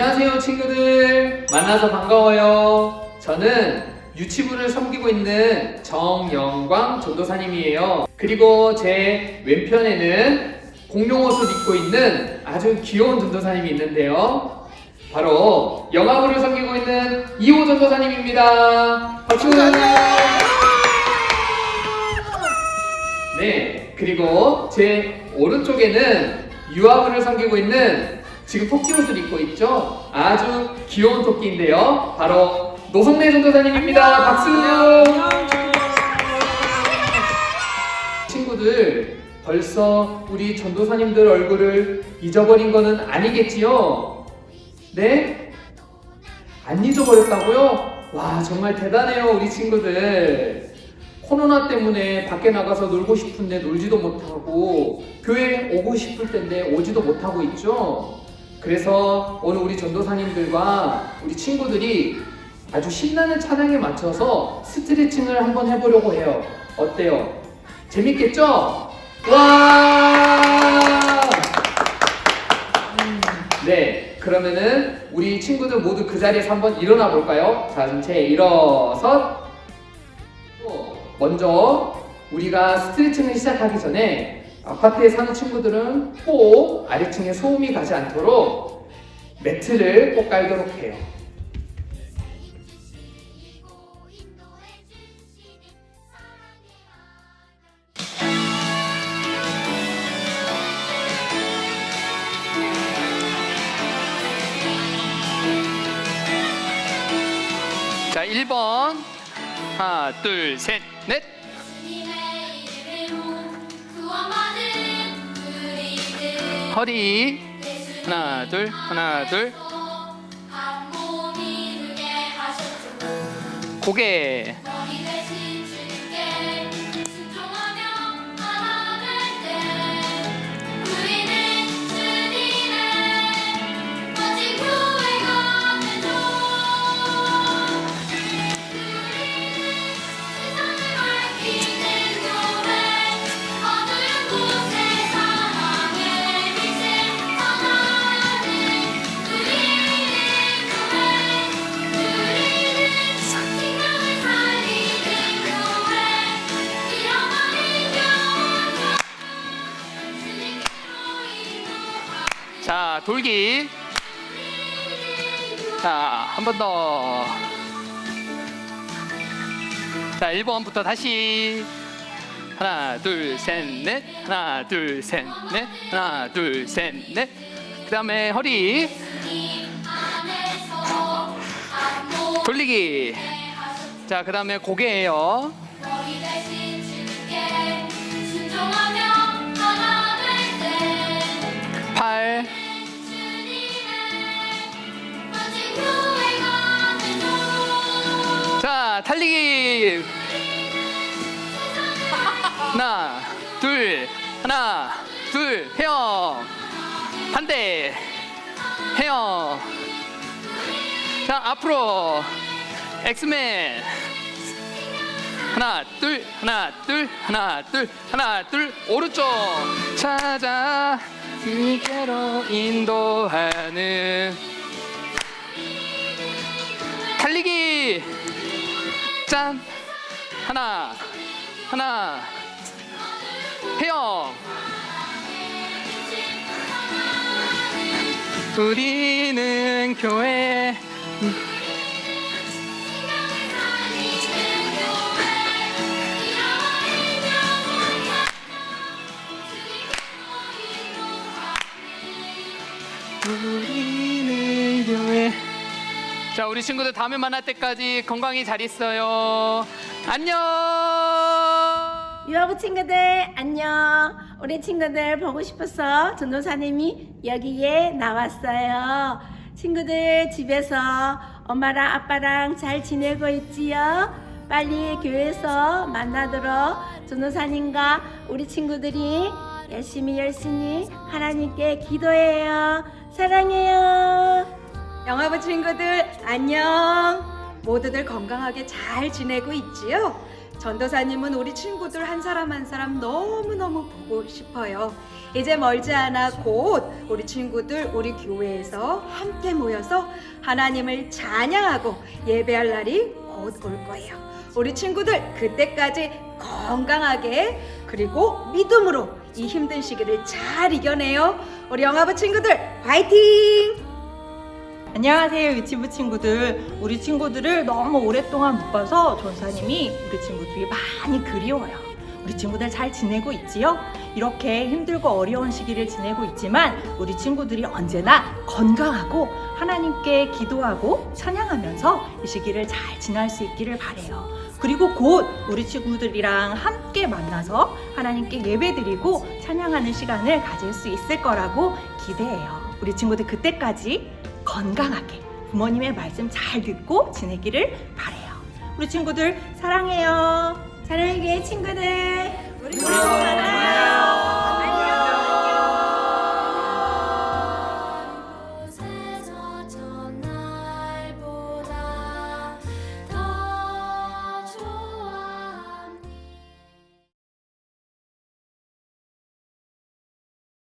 안녕하세요 친구들. 만나서 반가워요. 저는 유치부를 섬기고 있는 정영광 전도사님이에요. 그리고 제 왼편에는 공룡 옷을 입고 있는 아주 귀여운 전도사님이 있는데요. 바로 영화부를 섬기고 있는 이호 전도사님입니다. 박수! 네 그리고 제 오른쪽에는 유아부를 섬기고 있는 지금 토끼 옷을 입고 있죠? 아주 귀여운 토끼인데요. 바로 노성래 전도사님입니다. 박수 친구들 벌써 우리 전도사님들 얼굴을 잊어버린 거는 아니겠지요? 네? 안 잊어버렸다고요? 와 정말 대단해요 우리 친구들. 코로나 때문에 밖에 나가서 놀고 싶은데 놀지도 못하고 교회 오고 싶을 텐데 오지도 못하고 있죠 그래서 오늘 우리 전도사님들과 우리 친구들이 아주 신나는 찬양에 맞춰서 스트레칭을 한번 해보려고 해요 어때요? 재밌겠죠? 와! 네, 그러면은 우리 친구들 모두 그 자리에서 한번 일어나 볼까요? 자, 전체 일어섰. 또 먼저 우리가 스트레칭을 시작하기 전에 아파트에 사는 친구들은 꼭 아래층에 소음이 가지 않도록 매트를 꼭 깔도록 해요. 자, 1번. 하나, 둘, 셋, 넷. 허리. 하나, 둘, 하나, 둘. 고개. 자, 돌기. 자, 한 번 더. 자, 1번부터 다시. 하나, 둘, 셋, 넷. 하나, 둘, 셋, 넷. 하나, 둘, 셋, 넷. 그 다음에 허리. 돌리기. 자, 그 다음에 고개예요. 달리기. 하나, 둘, 하나, 둘, 헤엄. 반대. 헤엄. 자, 앞으로. 엑스맨. 하나, 둘, 하나, 둘, 하나, 둘, 하나, 둘, 오른쪽. 찾아, 니께로 인도하는. 짠. 하나, 하나. 헤엄. 우리는 교회. 우리는 교회. 자, 우리 친구들 다음에 만날 때까지 건강히 잘 있어요. 안녕. 유아부 친구들 안녕. 우리 친구들 보고 싶어서 전도사님이 여기에 나왔어요. 친구들 집에서 엄마랑 아빠랑 잘 지내고 있지요? 빨리 교회에서 만나도록 전도사님과 우리 친구들이 열심히 열심히 하나님께 기도해요. 사랑해요. 영화부 친구들 안녕. 모두들 건강하게 잘 지내고 있지요? 전도사님은 우리 친구들 한 사람 한 사람 너무너무 보고 싶어요. 이제 멀지 않아 곧 우리 친구들 우리 교회에서 함께 모여서 하나님을 찬양하고 예배할 날이 곧 올 거예요. 우리 친구들 그때까지 건강하게 그리고 믿음으로 이 힘든 시기를 잘 이겨내요. 우리 영화부 친구들 화이팅! 안녕하세요 유치부 친구들. 우리 친구들을 너무 오랫동안 못 봐서 전사님이 우리 친구들이 많이 그리워요. 우리 친구들 잘 지내고 있지요? 이렇게 힘들고 어려운 시기를 지내고 있지만 우리 친구들이 언제나 건강하고 하나님께 기도하고 찬양하면서 이 시기를 잘 지날 수 있기를 바래요. 그리고 곧 우리 친구들이랑 함께 만나서 하나님께 예배드리고 찬양하는 시간을 가질 수 있을 거라고 기대해요. 우리 친구들 그때까지 건강하게 부모님의 말씀 잘 듣고 지내기를 바래요. 우리 친구들 사랑해요. 사랑해 친구들. 우리 또 만나요.